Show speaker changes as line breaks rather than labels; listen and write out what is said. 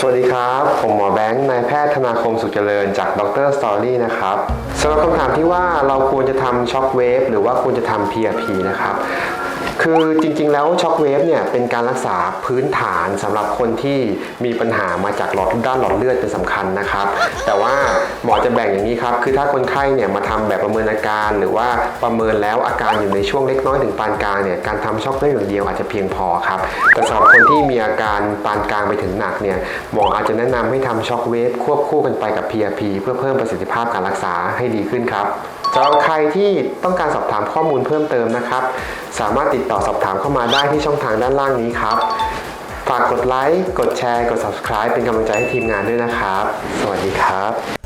สวัสดีครับ ผมหมอแบงค์นายแพทย์ธนาคมสุขเจริญจากดรสตอรี่นะครับสำหรับคำถามที่ว่าเราควรจะทำช็อคเวฟหรือว่าควรจะทำ PRP นะครับคือจริงๆ แล้วช็อคเวฟเนี่ยเป็นการรักษาพื้นฐานสำหรับคนที่มีปัญหามาจากหลอดด้านหลอดเลือดเป็นสำคัญนะครับ แต่ว่าหมอจะแบ่งอย่างนี้ครับ คือถ้าคนไข้เนี่ยมาทำแบบประเมินอาการ หรือว่าประเมินแล้วอาการอยู่ในช่วงเล็กน้อยถึงปานกลางเนี่ยการทำช็อคเวฟอย่างเดียวอาจจะเพียงพอครับ แต่สำหรับ ที่มีอาการปานกลางไปถึงหนักเนี่ยหมออาจจะแนะนำให้ทำช็อคเวฟควบคู่กันไปกับ PRP เพื่อเพิ่มประสิทธิภาพการรักษาให้ดีขึ้นครับสำหรับใครที่ต้องการสอบถามข้อมูลเพิ่มเติมนะครับ สามารถติดต่อสอบถามเข้ามาได้ที่ช่องทางด้านล่างนี้ครับ ฝากกดไลค์ กดแชร์ กด subscribe เป็นกำลังใจให้ทีมงานด้วยนะครับ สวัสดีครับ